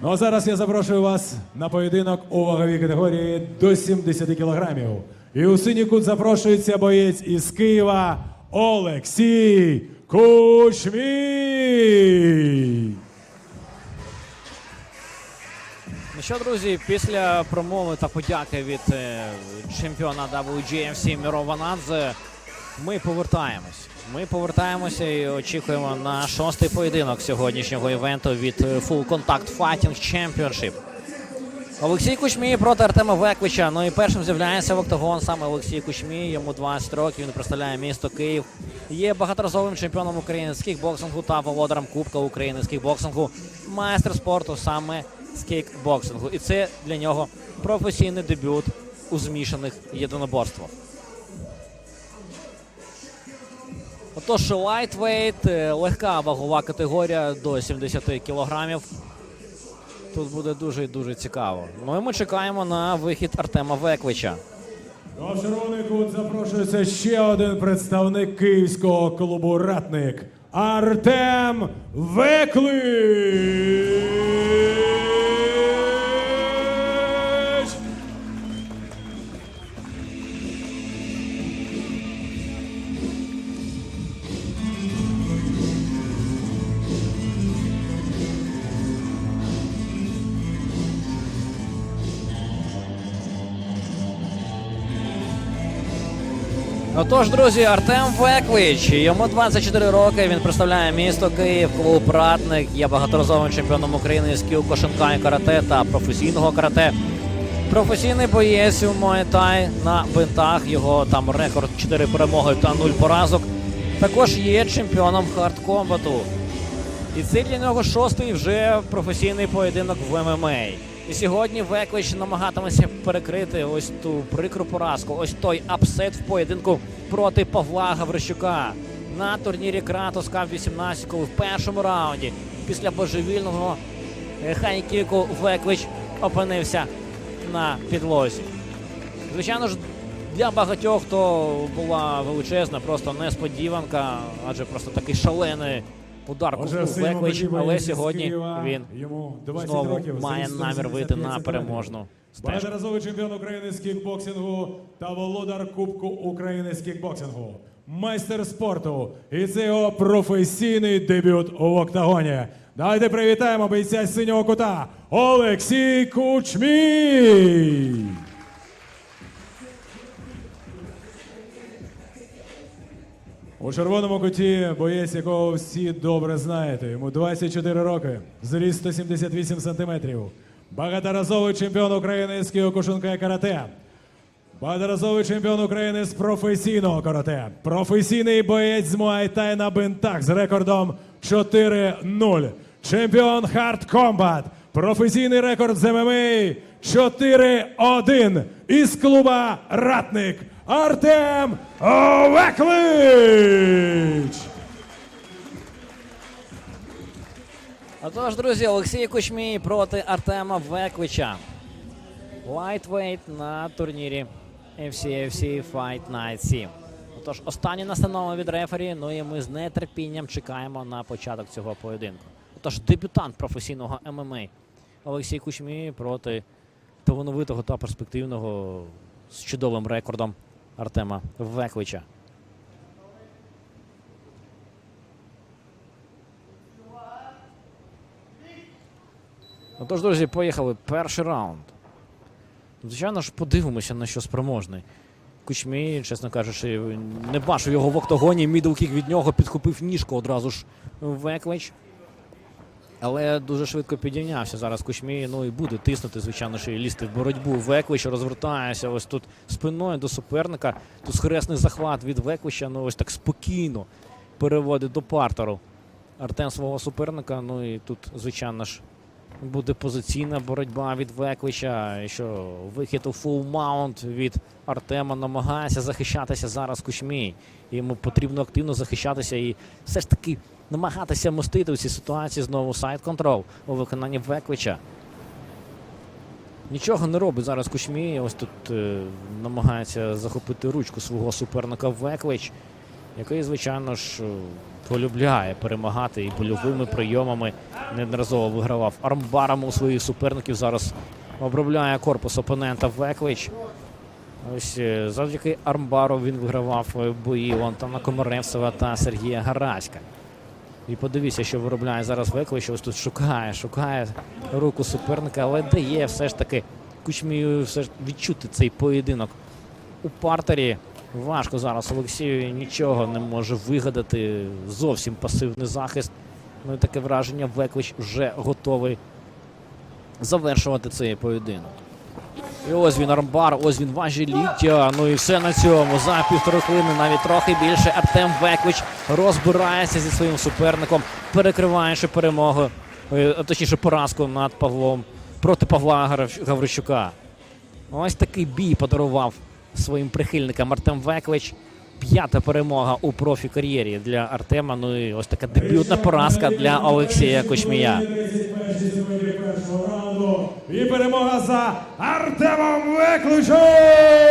Ну а зараз я запрошую вас на поєдинок у ваговій категорії до 70 кілограмів. І у синій кут запрошується боєць із Києва Олексій Кучмій. Ну що, друзі, після промови та подяки від е, чемпіона WGMC Міро Ванадзе ми повертаємось. Ми повертаємося і очікуємо на шостий поєдинок сьогоднішнього івенту від е, Full Contact Fighting Championship. Олексій Кучмій проти Артема Веквича. Ну і першим з'являється в октагон саме Олексій Кучмій. Йому 20 років. Він представляє місто Київ. Є багаторазовим чемпіоном України з кікбоксингу та володарем Кубка України з. Майстер спорту саме з кікбоксингу. І це для нього професійний дебют у змішаних єдиноборствах. Отож, лайтвейт, легка вагова категорія до 70 кілограмів. Тут буде дуже і дуже цікаво. Ну і ми чекаємо на вихід Артема Веквича. А червоний запрошується ще один представник київського клубу Ратник Артем Веклич. Отож, друзі, Артем Веквич. Йому 24 роки. Він представляє місто Київ, клуб Ратник. Є багаторазовим чемпіоном України з кіл кошенка і карате та професійного карате. Професійний боєць у Муайтай на бинтах. Його там рекорд 4 перемоги та 0 поразок. Також є чемпіоном хардкомбату. І це для нього шостий вже професійний поєдинок в ММА. І сьогодні Веклич намагатиметься перекрити ось ту прикру поразку, ось той апсет в поєдинку проти Павла Гаврищука на турнірі Кратос Кап 18, коли в першому раунді після божевільного е, хайкіку Веклич опинився на підлозі. Звичайно ж, для багатьох то була величезна, просто несподіванка, адже просто такий шалений удар куті але сьогодні він Йому 20 знову має намір вийти на переможну. Багаторазовий чемпіон України з кікбоксингу та володар Кубку України з кікбоксингу. Майстер спорту. І це його професійний дебют у октагоні. Давайте привітаємо бійця синього кута Олексій Кучмій. У червоному куті боєць, якого всі добре знаєте. Йому 24 роки, зріст 178 сантиметрів. Багаторазовий чемпіон України з кіокушинка і карате. Багаторазовий чемпіон України з професійного карате. Професійний боєць з Муайтай на бинтах з рекордом 4-0. Чемпіон Хард Комбат. Професійний рекорд з ММА 4-1. Із клуба Ратник Артем Овеклич. Отож, друзі, Олексій Кучмій проти Артема Веквича. Лайтвейт на турнірі FCFC Fight Night 7. Отож, останні настанови від рефері. Ну і ми з нетерпінням чекаємо на початок цього поєдинку. Отож, дебютант професійного ММА Олексій Кучмій проти талановитого та перспективного з чудовим рекордом Артема Веквича. Ну тож, друзі, поїхали. Перший раунд. Звичайно ж, подивимося, на що спроможний. Кучмій, чесно кажучи, не бачив його в октагоні. Мідлкік від нього підхопив ніжку одразу ж Веклич. Але дуже швидко підійнявся зараз Кучмій. Ну і буде тиснути, звичайно, що і лізти в боротьбу. Веквич розвертається ось тут спиною до суперника. Тут схресний захват від Веквича. Ну ось так спокійно переводить до партеру. Артем свого суперника. Ну і тут, звичайно ж, буде позиційна боротьба від Веклича. Що вихід у фул маунт від Артема намагається захищатися зараз Кучмій. Йому потрібно активно захищатися і все ж таки намагатися мостити у цій ситуації знову сайт контрол у виконанні Веклича. Нічого не робить зараз Кучмій. Ось тут е, намагається захопити ручку свого суперника Веклич, який, звичайно ж, полюбляє перемагати і больовими прийомами. Неодноразово вигравав армбарами у своїх суперників. Зараз обробляє корпус опонента Веклич. Ось е, завдяки армбару він вигравав е, бої Антона Комаревцева та Сергія Гараська. І подивіться, що виробляє зараз Веклич. Ось тут шукає, шукає руку суперника, але дає все ж таки Кучмію все ж відчути цей поєдинок у партері. Важко зараз Олексію нічого не може вигадати. Зовсім пасивний захист. Ну і таке враження, Веклич вже готовий завершувати цей поєдинок. І ось він армбар, ось він важеліття. Ну і все на цьому. За півтори хвилини, навіть трохи більше. Артем Веклич розбирається зі своїм суперником, перекриваючи перемогу, е, точніше поразку над Павлом проти Павла Гаврищ- Гаврищука. Ось такий бій подарував своїм прихильникам Артем Веклич. П'ята перемога у профі-кар'єрі для Артема. Ну і ось така дебютна поразка для Олексія Кочмія. 31 сьогодні першого раунду. І перемога за Артемом Векличем!